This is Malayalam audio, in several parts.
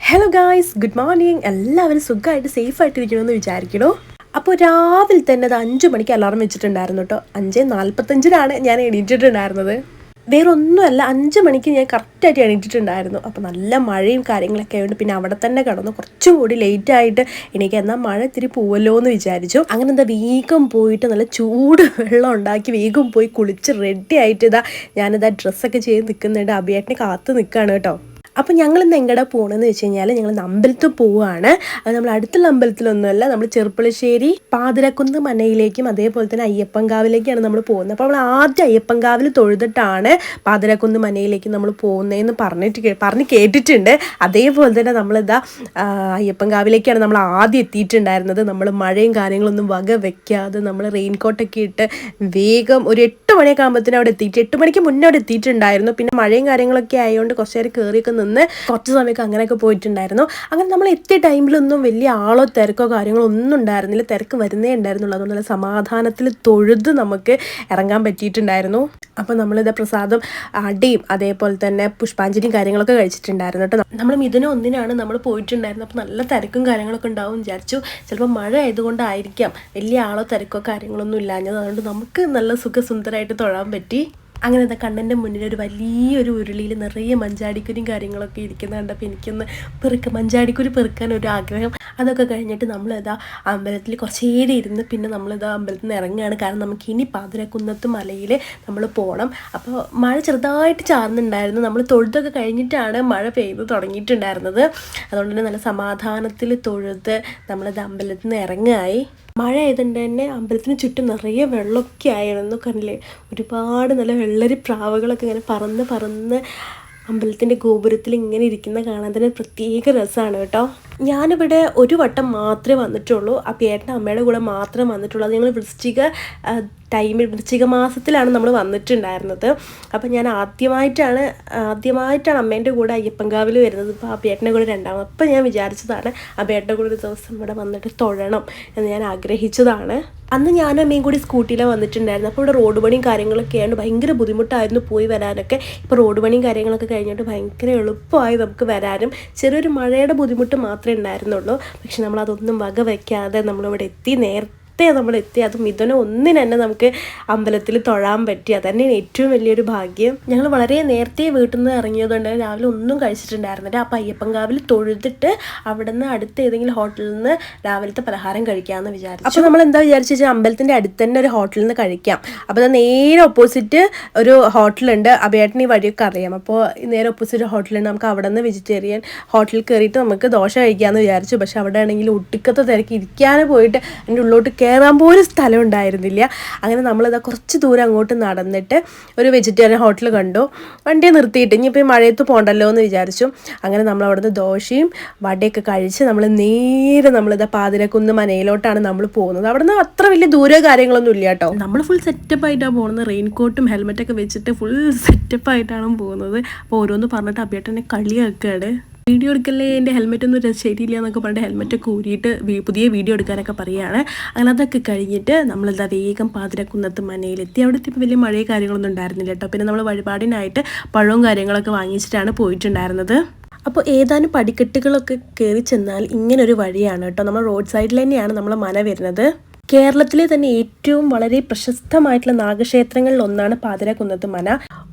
ഹലോ ഗായ്സ് ഗുഡ് മോർണിംഗ് എല്ലാവരും സുഖമായിട്ട് സേഫ് ആയിട്ട് ഇരിക്കണമെന്ന് വിചാരിക്കണോ? അപ്പോൾ രാവിലെ തന്നെ അത് അഞ്ച് മണിക്ക് അലാറം വെച്ചിട്ടുണ്ടായിരുന്നു കേട്ടോ. അഞ്ച് നാൽപ്പത്തഞ്ചിനാണ് ഞാൻ എണീറ്റിട്ടുണ്ടായിരുന്നത്. വേറെ ഒന്നുമല്ല അഞ്ച് മണിക്ക് ഞാൻ കറക്റ്റായിട്ട് എണീറ്റിട്ടുണ്ടായിരുന്നു. അപ്പോൾ നല്ല മഴയും കാര്യങ്ങളൊക്കെ ആയതുകൊണ്ട് പിന്നെ അവിടെ തന്നെ കിടന്നു. കുറച്ചും കൂടി ലേറ്റ് ആയിട്ട് എനിക്ക് എന്നാൽ മഴ ഇത്തിരി പോവല്ലോ എന്ന് വിചാരിച്ചു. അങ്ങനെ എന്താ വേഗം പോയിട്ട് നല്ല ചൂട് വെള്ളം ഉണ്ടാക്കി വേഗം പോയി കുളിച്ച് റെഡി ആയിട്ട് ഇതാ ഞാനിതാ ഡ്രസ്സൊക്കെ ചെയ്ത് നിൽക്കുന്നുണ്ട്. അഭിയേട്ടനെ കാത്ത് നിൽക്കുകയാണ് കേട്ടോ. അപ്പോൾ ഞങ്ങൾ ഇന്ന് എങ്ങടെ പോകണമെന്ന് വെച്ച് കഴിഞ്ഞാൽ ഞങ്ങൾ അമ്പലത്തിൽ പോവുകയാണ് അത് നമ്മൾ അടുത്തുള്ള അമ്പലത്തിലൊന്നുമല്ല നമ്മൾ ചെറുപ്പളശ്ശേരി പാതിരക്കുന്ന് മനയിലേക്കും അതേപോലെ തന്നെ അയ്യപ്പൻകാവിലേക്കാണ് നമ്മൾ പോകുന്നത്. അപ്പോൾ നമ്മൾ ആദ്യം അയ്യപ്പൻകാവിൽ തൊഴുതിട്ടാണ് പാതിരക്കുന്ന് മനയിലേക്ക് നമ്മൾ പോകുന്നതെന്ന് പറഞ്ഞിട്ട് പറഞ്ഞ് കേട്ടിട്ടുണ്ട്. അതേപോലെ തന്നെ നമ്മളിതാ അയ്യപ്പൻകാവിലേക്കാണ് നമ്മൾ ആദ്യം എത്തിയിട്ടുണ്ടായിരുന്നത്. നമ്മൾ മഴയും കാര്യങ്ങളൊന്നും വക വെക്കാതെ നമ്മൾ റെയിൻ കോട്ടൊക്കെ ഇട്ട് വേഗം ഒരു എട്ട് മണിയൊക്കെ ആകുമ്പോഴത്തേനും അവിടെ എത്തിയിട്ട് എട്ട് മണിക്ക് മുന്നേ അവിടെ എത്തിയിട്ടുണ്ടായിരുന്നു. പിന്നെ മഴയും കാര്യങ്ങളൊക്കെ ആയതുകൊണ്ട് കുറച്ച് നേരം കയറിയൊക്കെ നിന്ന് കുറച്ച് സമയമൊക്കെ അങ്ങനെയൊക്കെ പോയിട്ടുണ്ടായിരുന്നു. അങ്ങനെ നമ്മൾ എത്തിയ ടൈമിലൊന്നും വലിയ ആളോ തിരക്കോ കാര്യങ്ങളോ ഒന്നും ഉണ്ടായിരുന്നില്ല. തിരക്ക് വരുന്നേ ഉണ്ടായിരുന്നുള്ളൂ. അതുകൊണ്ട് നല്ല സമാധാനത്തിൽ തൊഴുത് നമുക്ക് ഇറങ്ങാൻ പറ്റിയിട്ടുണ്ടായിരുന്നു. അപ്പോൾ നമ്മളിത് പ്രസാദം അടിയും അതേപോലെ തന്നെ പുഷ്പാഞ്ജലിയും കാര്യങ്ങളൊക്കെ കഴിച്ചിട്ടുണ്ടായിരുന്നു കേട്ടോ. നമ്മൾ മിഥുന ഒന്നിനാണ് നമ്മൾ പോയിട്ടുണ്ടായിരുന്നത്. അപ്പോൾ നല്ല തിരക്കും കാര്യങ്ങളൊക്കെ ഉണ്ടാവും വിചാരിച്ചു. ചിലപ്പോൾ മഴ ആയതുകൊണ്ടായിരിക്കാം വലിയ ആളോ തിരക്കോ കാര്യങ്ങളൊന്നും ഇല്ലാഞ്ഞത്. അതുകൊണ്ട് നമുക്ക് നല്ല സുഖസുന്ദരമായിട്ട് തൊഴാൻ പറ്റി. അങ്ങനെ എന്താ കണ്ണന്റെ മുന്നിൽ ഒരു വലിയൊരു ഉരുളിയിൽ നിറയെ മഞ്ചാടിക്കുരിയും കാര്യങ്ങളൊക്കെ ഇരിക്കുന്ന കണ്ടപ്പോൾ എനിക്കൊന്ന് പെറുക്ക മഞ്ചാടിക്കുരി പെറുക്കാൻ ഒരു ആഗ്രഹം. അതൊക്കെ കഴിഞ്ഞിട്ട് നമ്മളിതാ അമ്പലത്തിൽ കുറച്ചേരെ ഇരുന്ന് പിന്നെ നമ്മളിതാ അമ്പലത്തിൽ നിന്ന് ഇറങ്ങുകയാണ്. കാരണം നമുക്ക് ഇനി പാതിരക്കുന്നത്ത് മലയിൽ നമ്മൾ പോകണം അപ്പോൾ മഴ ചെറുതായിട്ട് ചാർന്നുണ്ടായിരുന്നു നമ്മൾ തൊഴുതൊക്കെ കഴിഞ്ഞിട്ടാണ് മഴ പെയ്ത് തുടങ്ങിയിട്ടുണ്ടായിരുന്നത്. അതുകൊണ്ട് തന്നെ നല്ല സമാധാനത്തിൽ തൊഴുത് നമ്മളിത് അമ്പലത്തിൽ നിന്ന് ഇറങ്ങുകയായി. മഴ ആയതുകൊണ്ട് തന്നെ അമ്പലത്തിന് ചുറ്റും നിറയെ വെള്ളമൊക്കെ ആയിരുന്നു കണ്ടില്ലേ? ഒരുപാട് നല്ല വെള്ളരി പ്രാവുകളൊക്കെ ഇങ്ങനെ പറന്ന് പറന്ന് അമ്പലത്തിന്റെ ഗോപുരത്തിൽ ഇങ്ങനെ ഇരിക്കുന്ന കാണാൻ തന്നെ പ്രത്യേക രസമാണ് കേട്ടോ. ഞാനിവിടെ ഒരു വട്ടം മാത്രമേ വന്നിട്ടുള്ളൂ. ആ പേരന്റെ അമ്മയുടെ കൂടെ മാത്രം വന്നിട്ടുള്ളൂ. അത് ഞങ്ങൾ വൃശ്ചിക ടൈമിൽ വൃശ്ചിക മാസത്തിലാണ് നമ്മൾ വന്നിട്ടുണ്ടായിരുന്നത്. അപ്പം ഞാൻ ആദ്യമായിട്ടാണ് ആദ്യമായിട്ടാണ് അമ്മേന്റെ കൂടെ അയ്യപ്പങ്കാവിൽ വരുന്നത്. ഇപ്പോൾ ആ പേട്ടന്റെ കൂടെ രണ്ടാമത് അപ്പം ഞാൻ വിചാരിച്ചതാണ് ആ പേട്ടന്റെ കൂടെ ഒരു ദിവസം ഇവിടെ വന്നിട്ട് തൊഴണം എന്ന് ഞാൻ ആഗ്രഹിച്ചതാണ്. അന്ന് ഞാനും അമ്മയും കൂടി സ്കൂട്ടിയിലാണ് വന്നിട്ടുണ്ടായിരുന്നു. അപ്പോൾ ഇവിടെ റോഡ് പണിയും കാര്യങ്ങളൊക്കെ ആയതുകൊണ്ട് ഭയങ്കര ബുദ്ധിമുട്ടായിരുന്നു പോയി വരാനൊക്കെ. ഇപ്പോൾ റോഡ് പണിയും കാര്യങ്ങളൊക്കെ കഴിഞ്ഞിട്ട് ഭയങ്കര എളുപ്പമായി നമുക്ക് വരാനും. ചെറിയൊരു മഴയുടെ ബുദ്ധിമുട്ട് മാത്രമേ ഉണ്ടായിരുന്നുള്ളൂ. പക്ഷെ നമ്മളതൊന്നും വക വയ്ക്കാതെ നമ്മളിവിടെ എത്തി നേരത്തെ നമ്മൾ എത്തി അത് മിഥുനം ഒന്നിന് തന്നെ നമുക്ക് അമ്പലത്തിൽ തൊഴാൻ പറ്റി. അതന്നെയാണ് ഏറ്റവും വലിയൊരു ഭാഗ്യം. ഞങ്ങൾ വളരെ നേരത്തെ വീട്ടിൽ നിന്ന് ഇറങ്ങിയതുകൊണ്ട് രാവിലെ ഒന്നും കഴിച്ചിട്ടുണ്ടായിരുന്നില്ല. അപ്പോൾ അയ്യപ്പൻകാവിൽ തൊഴുതിട്ട് അവിടെ നിന്ന് അടുത്ത ഏതെങ്കിലും ഹോട്ടലിൽ നിന്ന് രാവിലത്തെ പലഹാരം കഴിക്കാമെന്ന് വിചാരിച്ചു. അപ്പോൾ നമ്മൾ എന്താ വിചാരിച്ചു? വെച്ചാൽ അമ്പലത്തിന്റെ അടുത്ത് തന്നെ ഒരു ഹോട്ടലിൽ നിന്ന് കഴിക്കാം. അപ്പോൾ അത് നേരെ ഓപ്പോസിറ്റ് ഒരു ഹോട്ടലുണ്ട് അഭയാട്ടിന് ഈ വഴിയൊക്കെ അറിയാം. അപ്പോൾ നേരെ ഓപ്പോസിറ്റ് ഹോട്ടലുണ്ട് നമുക്ക് അവിടെ നിന്ന് വെജിറ്റേറിയൻ ഹോട്ടലിൽ കയറിയിട്ട് നമുക്ക് ദോശ കഴിക്കാമെന്ന് വിചാരിച്ചു. പക്ഷെ അവിടെ ആണെങ്കിൽ ഒട്ടുക്കത്തെ തിരക്ക് ഇരിക്കാതെ പോയിട്ട് അതിന്റെ ഉള്ളോട്ട് കയറാൻ പോലും സ്ഥലം ഉണ്ടായിരുന്നില്ല. അങ്ങനെ നമ്മളിതാ കുറച്ച് ദൂരം അങ്ങോട്ട് നടന്നിട്ട് ഒരു വെജിറ്റേറിയൻ ഹോട്ടൽ കണ്ടു. വണ്ടി നിർത്തിയിട്ട് ഇനിയിപ്പോൾ മഴയത്ത് പോകണ്ടല്ലോ എന്ന് വിചാരിച്ചു. അങ്ങനെ നമ്മൾ അവിടുന്ന് ദോശയും വടയൊക്കെ കഴിച്ച് നമ്മൾ നേരെ നമ്മളിതാ പാതിരക്കുന്ന് മനയിലോട്ടാണ് നമ്മൾ പോകുന്നത്. അവിടുന്ന് അത്ര വലിയ ദൂരമോ കാര്യങ്ങളൊന്നും ഇല്ല കേട്ടോ. നമ്മൾ ഫുൾ സെറ്റപ്പ് ആയിട്ടാണ് പോകുന്നത്. റെയിൻകോട്ടും ഹെൽമെറ്റൊക്കെ വെച്ചിട്ട് ഫുൾ സെറ്റപ്പ് ആയിട്ടാണ് പോകുന്നത്. അപ്പോൾ ഓരോന്ന് പറഞ്ഞിട്ട് അഭ്യർത്ഥനെ കളിയാക്കുകയാണ് വീഡിയോ എടുക്കല്ലേ? എന്റെ ഹെൽമെറ്റ് ഒന്നും ശരിയില്ല എന്നൊക്കെ പറഞ്ഞിട്ട് ഹെൽമെറ്റ് വീ- പുതിയ വീഡിയോ എടുക്കാനൊക്കെ പറയുകയാണ് അങ്ങനെ അതൊക്കെ കഴിഞ്ഞിട്ട് നമ്മളെന്താ വേഗം പാതിരക്കുന്നത്ത് മനയിലെത്തി. അവിടെ എത്തിയപ്പോൾ വലിയ മഴയും കാര്യങ്ങളൊന്നും ഉണ്ടായിരുന്നില്ല കേട്ടോ. പിന്നെ നമ്മൾ വഴിപാടിനായിട്ട് പഴവും കാര്യങ്ങളൊക്കെ വാങ്ങിച്ചിട്ടാണ് പോയിട്ടുണ്ടായിരുന്നത്. അപ്പോൾ ഏതാനും പടിക്കെട്ടുകളൊക്കെ കയറി ചെന്നാൽ ഇങ്ങനൊരു വഴിയാണ് കേട്ടോ. നമ്മൾ റോഡ് സൈഡിൽ തന്നെയാണ് നമ്മൾ മന വരുന്നത്. കേരളത്തിലെ തന്നെ ഏറ്റവും വളരെ പ്രശസ്തമായിട്ടുള്ള നാഗക്ഷേത്രങ്ങളിൽ ഒന്നാണ് പാതിരക്കുന്നത്ത് മന.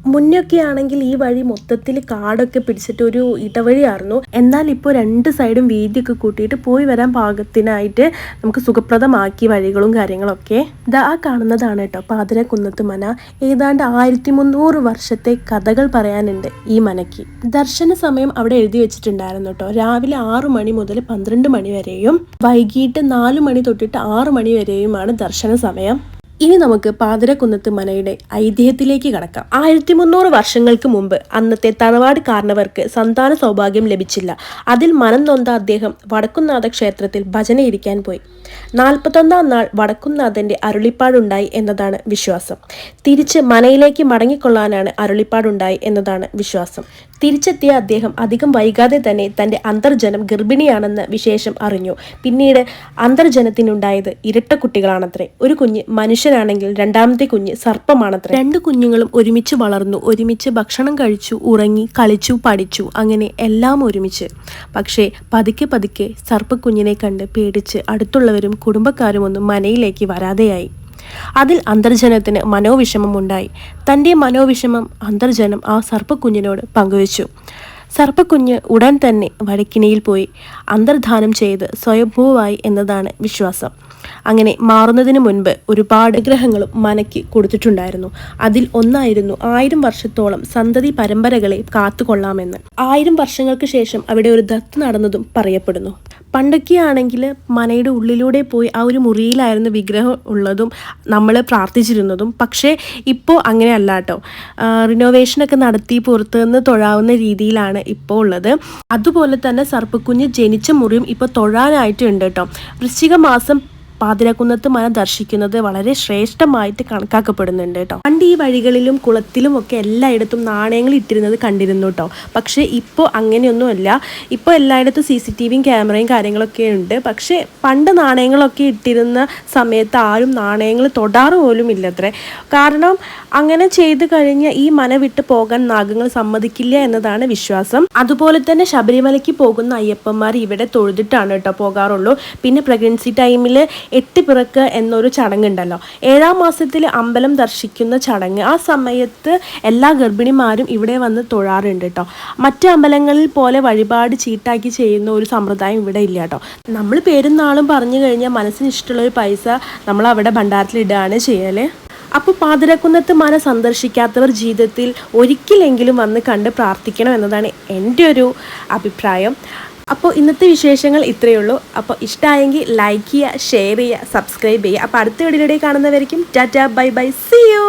മുന്നൊക്കെ ആണെങ്കിൽ ഈ വഴി മൊത്തത്തിൽ കാടൊക്കെ പിടിച്ചിട്ട് ഒരു ഇടവഴിയായിരുന്നു എന്നാൽ ഇപ്പോൾ രണ്ട് സൈഡും വീതിയൊക്കെ കൂട്ടിയിട്ട് പോയി വരാൻ പാകത്തിനായിട്ട് നമുക്ക് സുഖപ്രദമാക്കി വഴികളും കാര്യങ്ങളൊക്കെ. ഇതാ കാണുന്നതാണ് കേട്ടോ പാതിരക്കുന്നത്ത് മന. ഏതാണ്ട് ആയിരത്തി മുന്നൂറ് വർഷത്തെ കഥകൾ പറയാനുണ്ട് ഈ മനയ്ക്ക്. ദർശന സമയം അവിടെ എഴുതി വെച്ചിട്ടുണ്ടായിരുന്നു കേട്ടോ. രാവിലെ ആറു മണി മുതൽ പന്ത്രണ്ട് മണി വരെയും വൈകിട്ട് നാല് മണി തൊട്ടിട്ട് ആറ് മണി വരെയുമാണ് ദർശന സമയം. ഇനി നമുക്ക് പാതിരക്കുന്നത്ത് മനയുടെ ഐതിഹ്യത്തിലേക്ക് കടക്കാം. ആയിരത്തി മുന്നൂറ് വർഷങ്ങൾക്ക് മുമ്പ് അന്നത്തെ തറവാട് കാരണവർക്ക് സന്താന സൗഭാഗ്യം ലഭിച്ചില്ല. അതിൽ മനം നൊന്ത അദ്ദേഹം വടക്കുംനാഥ ക്ഷേത്രത്തിൽ ഭജന ഇരിക്കാൻ പോയി. നാൽപ്പത്തൊന്നാം നാൾ വടക്കുംനാഥന്റെ അരുളിപ്പാടുണ്ടായി എന്നതാണ് വിശ്വാസം. തിരിച്ച് മനയിലേക്ക് മടങ്ങിക്കൊള്ളാനാണ് അരുളിപ്പാടുണ്ടായി എന്നതാണ് വിശ്വാസം. തിരിച്ചെത്തിയ അദ്ദേഹം അധികം വൈകാതെ തന്നെ തന്റെ അന്തർജനം ഗർഭിണിയാണെന്ന വിശേഷം അറിഞ്ഞു. പിന്നീട് അന്തർജനത്തിനുണ്ടായത് ഇരട്ട കുട്ടികളാണത്രേ. ഒരു കുഞ്ഞ് മനുഷ്യനാണെങ്കിൽ രണ്ടാമത്തെ കുഞ്ഞ് സർപ്പമാണത്രേ. രണ്ട് കുഞ്ഞുങ്ങളും ഒരുമിച്ച് വളർന്നു ഒരുമിച്ച് ഭക്ഷണം കഴിച്ചു ഉറങ്ങി കളിച്ചു പഠിച്ചു അങ്ങനെ എല്ലാം ഒരുമിച്ച്. പക്ഷേ പതുക്കെ പതുക്കെ സർപ്പക്കുഞ്ഞിനെ കണ്ട് പേടിച്ച് അടുത്തുള്ളവരും കുടുംബക്കാരും ഒന്നും മനയിലേക്ക് വരാതെയായി. അതിൽ അന്തർജനത്തിന് മനോവിഷമം ഉണ്ടായി തന്റെ മനോവിഷമം അന്തർജനം ആ സർപ്പക്കുഞ്ഞിനോട് പങ്കുവച്ചു. സർപ്പക്കുഞ്ഞ് ഉടൻ തന്നെ വടക്കിനിയിൽ പോയി അന്തർധാനം ചെയ്ത് സ്വയംഭൂവായി എന്നതാണ് വിശ്വാസം. അങ്ങനെ മാറുന്നതിന് മുൻപ് ഒരുപാട് ഗ്രഹങ്ങളും മനയ്ക്ക് കൊടുത്തിട്ടുണ്ടായിരുന്നു. അതിൽ ഒന്നായിരുന്നു ആയിരം വർഷത്തോളം സന്തതി പരമ്പരകളെ കാത്തുകൊള്ളാമെന്ന്. ആയിരം വർഷങ്ങൾക്ക് ശേഷം അവിടെ ഒരു ദത്ത് നടന്നതും പറയപ്പെടുന്നു. പണ്ടൊക്കെ ആണെങ്കിൽ മനയുടെ ഉള്ളിലൂടെ പോയി ആ ഒരു മുറിയിലായിരുന്നു വിഗ്രഹം ഉള്ളതും നമ്മൾ പ്രാർത്ഥിച്ചിരുന്നതും. പക്ഷേ ഇപ്പോൾ അങ്ങനെയല്ല കേട്ടോ റിനോവേഷനൊക്കെ നടത്തി പുറത്തു നിന്ന് തൊഴാവുന്ന രീതിയിലാണ് ഇപ്പോൾ ഉള്ളത്. അതുപോലെ തന്നെ സർപ്പക്കുഞ്ഞ് ജനിച്ച മുറിയും ഇപ്പോൾ തൊഴാനായിട്ടുണ്ട് കേട്ടോ. വൃശ്ചിക മാസം പാതിരക്കുന്നത്ത് മന ദർശിക്കുന്നത് വളരെ ശ്രേഷ്ഠമായിട്ട് കണക്കാക്കപ്പെടുന്നുണ്ട് കേട്ടോ. പണ്ട് ഈ വഴികളിലും കുളത്തിലും ഒക്കെ എല്ലായിടത്തും നാണയങ്ങൾ ഇട്ടിരുന്നത് കണ്ടിരുന്നു കേട്ടോ. പക്ഷേ ഇപ്പോൾ അങ്ങനെയൊന്നുമല്ല. ഇപ്പോൾ എല്ലായിടത്തും സി സി ടി വിയും ക്യാമറയും കാര്യങ്ങളൊക്കെ ഉണ്ട്. പക്ഷേ പണ്ട് നാണയങ്ങളൊക്കെ ഇട്ടിരുന്ന സമയത്ത് ആരും നാണയങ്ങൾ തൊടാറ് പോലും ഇല്ലത്രേ. കാരണം അങ്ങനെ ചെയ്തു കഴിഞ്ഞാൽ ഈ മന വിട്ട് പോകാൻ നാഗങ്ങൾ സമ്മതിക്കില്ല എന്നതാണ് വിശ്വാസം. അതുപോലെ തന്നെ ശബരിമലയ്ക്ക് പോകുന്ന അയ്യപ്പന്മാർ ഇവിടെ തൊഴുതിട്ടാണ് കേട്ടോ പോകാറുള്ളൂ. പിന്നെ പ്രഗ്നൻസി ടൈമിൽ എട്ട് പിറക്ക് എന്നൊരു ചടങ്ങുണ്ടല്ലോ. ഏഴാം മാസത്തിൽ അമ്പലം ദർശിക്കുന്ന ചടങ്ങ്. ആ സമയത്ത് എല്ലാ ഗർഭിണിമാരും ഇവിടെ വന്ന് തൊഴാറുണ്ട് കേട്ടോ മറ്റ് അമ്പലങ്ങളിൽ പോലെ വഴിപാട് ചീട്ടാക്കി ചെയ്യുന്ന ഒരു സമ്പ്രദായം ഇവിടെ ഇല്ല കേട്ടോ നമ്മൾ പേരും നാളും പറഞ്ഞു കഴിഞ്ഞാൽ മനസ്സിന് ഇഷ്ടമുള്ള ഒരു പൈസ നമ്മൾ അവിടെ ഭണ്ഡാരത്തിൽ ഇടുകയാണ് ചെയ്യൽ. അപ്പോൾ പാതിരക്കുന്നത്ത് മന സന്ദർശിക്കാത്തവർ ജീവിതത്തിൽ ഒരിക്കലെങ്കിലും വന്ന് കണ്ട് പ്രാർത്ഥിക്കണം എന്നതാണ് എന്റെ ഒരു അഭിപ്രായം. അപ്പോൾ ഇന്നത്തെ വിശേഷങ്ങൾ ഇത്രയേ ഉള്ളൂ. അപ്പോൾ ഇഷ്ടമായെങ്കിൽ ലൈക്ക് ചെയ്യുക ഷെയർ ചെയ്യുക സബ്സ്ക്രൈബ് ചെയ്യുക. അപ്പോൾ അടുത്ത വീഡിയോയിലൂടെ കാണുന്നവരിക്കും tata bye bye. See you